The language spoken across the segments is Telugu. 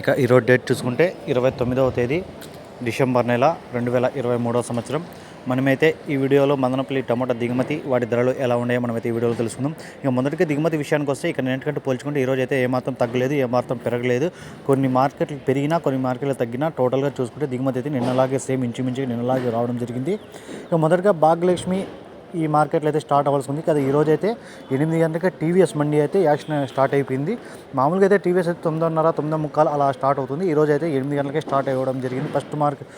ఇక ఈరోజు డేట్ చూసుకుంటే ఇరవై తొమ్మిదవ తేదీ డిసెంబర్ నెల రెండు వేల ఇరవై మూడవ సంవత్సరం. మనమైతే ఈ వీడియోలో మదనపల్లి టమాటా దిగుమతి వాటి ధరలు ఎలా ఉన్నాయో మనమైతే ఈ వీడియోలో తెలుసుకుందాం. ఇక మొదటిగా దిగుమతి విషయానికి వస్తే ఇక్కడ నేటికంటే పోల్చుకుంటే ఈరోజు అయితే ఏమాత్రం తగ్గలేదు ఏమాత్రం పెరగలేదు. కొన్ని మార్కెట్లు పెరిగినా కొన్ని మార్కెట్లు తగ్గినా టోటల్గా చూసుకుంటే దిగుమతి అయితే నిన్నలాగే సేమ్ ఇంచుమించుగా నిన్నలాగే రావడం జరిగింది. ఇక మొదటగా భాగ్యలక్ష్మి ఈ మార్కెట్లో అయితే స్టార్ట్ అవ్వాల్సి ఉంది. కదా ఈరోజు అయితే ఎనిమిది గంటలకి టీవీఎస్ మండి అయితే యాక్షన్ స్టార్ట్ అయిపోయింది. మామూలుగా అయితే టీవీఎస్ అయితే తొమ్మిదిన్నర తొమ్మిది ముక్కాలు అలా స్టార్ట్ అవుతుంది. ఈరోజు అయితే ఎనిమిది గంటలకే స్టార్ట్ అవ్వడం జరిగింది. ఫస్ట్ మార్కెట్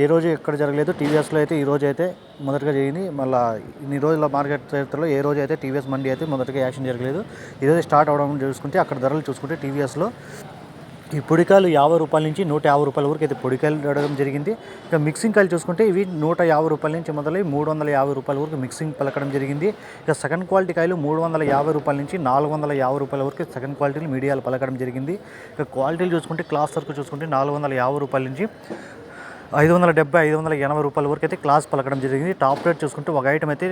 ఏ రోజు ఎక్కడ జరగలేదు. టీవీఎస్లో అయితే ఈ రోజు అయితే మొదటగా జరిగింది. మళ్ళీ ఇన్ని రోజుల మార్కెట్ చరిత్రలో ఏ రోజు అయితే టీవీఎస్ మండి అయితే మొదటగా యాక్షన్ జరగలేదు. ఈరోజు స్టార్ట్ అవడం చూసుకుంటే అక్కడ ధరలు చూసుకుంటే టీవీఎస్లో ఈ పొడికాయలు యాభై రూపాయల నుంచి నూట యాభై రూపాయల వరకు అయితే పొడికాయలు రావడం జరిగింది. ఇక మిక్సింగ్ కాయలు చూసుకుంటే ఇవి నూట యాభై రూపాయల నుంచి మొదలై మూడు వందల యాభై రూపాయల వరకు మిక్సింగ్ పలకడం జరిగింది. ఇక సెకండ్ క్వాలిటీ కాయలు మూడు వందల యాభై రూపాయల నుంచి నాలుగు వందల యాభై రూపాయల వరకు సెకండ్ క్వాలిటీలు మీడియాలు పలకడం జరిగింది. ఇక క్వాలిటీలు చూసుకుంటే క్లాస్ వరకు చూసుకుంటే నాలుగు వందల యాభై రూపాయల నుంచి ఐదు వందల డెబ్బై ఐదు వందల ఎనభై రూపాయల వరకు అయితే క్లాస్ పలకడం జరిగింది. టాప్ రేట్ చూసుకుంటే ఒక ఐటమ్ అయితే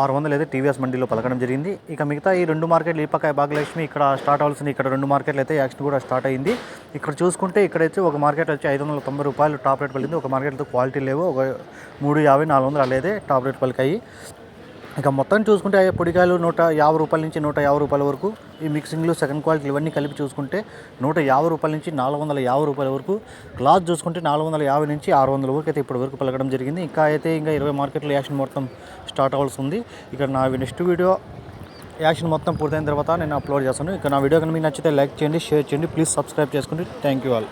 ఆరు వందలు అయితే టీవీఎస్ మండీలో పలకడం జరిగింది. ఇక మిగతా ఈ రెండు మార్కెట్లు ఈ పక్క భాగ్యలక్ష్మి ఇక్కడ స్టార్ట్ అవ్వాల్సింది ఇక్కడ రెండు మార్కెట్లు అయితే యాక్షన్ కూడా స్టార్ట్ అయింది. ఇక్కడ చూసుకుంటే ఇక్కడైతే ఒక మార్కెట్ వచ్చి ఐదు వందల తొంభై రూపాయలు టాప్ రేట్ పలికింది. ఒక మార్కెట్లో క్వాలిటీ లేవు. ఒక మూడు యాభై నాలుగు వందలు అలా అయితే టాప్ రేట్ పలికాయి. ఇక మొత్తం చూసుకుంటే పొడికాయలు నూట యాభై రూపాయల నుంచి నూట యాభై రూపాయల వరకు. ఈ మిక్సింగ్లు సెకండ్ క్వాలిటీ ఇవన్నీ కలిపి చూసుకుంటే నూట యాభై రూపాయల నుంచి నాలుగు వందల యాభై రూపాయల వరకు. క్లాత్ చూసుకుంటే నాలుగు వందల యాభై నుంచి ఆరు వందల వరకు అయితే ఇప్పటి వరకు పలకడం జరిగింది. ఇంకా అయితే ఇంకా ఇరవై మార్కెట్లో యాక్షన్ మొత్తం స్టార్ట్ అవ్వాల్సి ఉంది. ఇక్కడ నా నెక్స్ట్ వీడియో యాక్షన్ మొత్తం పూర్తయిన తర్వాత నేను అప్లోడ్ చేస్తాను. ఇక నా వీడియో కనుక మీకు నచ్చితే లైక్ చేయండి షేర్ చేయండి. ప్లీజ్ సబ్స్క్రైబ్ చేసుకోండి థ్యాంక్ యూ ఆల్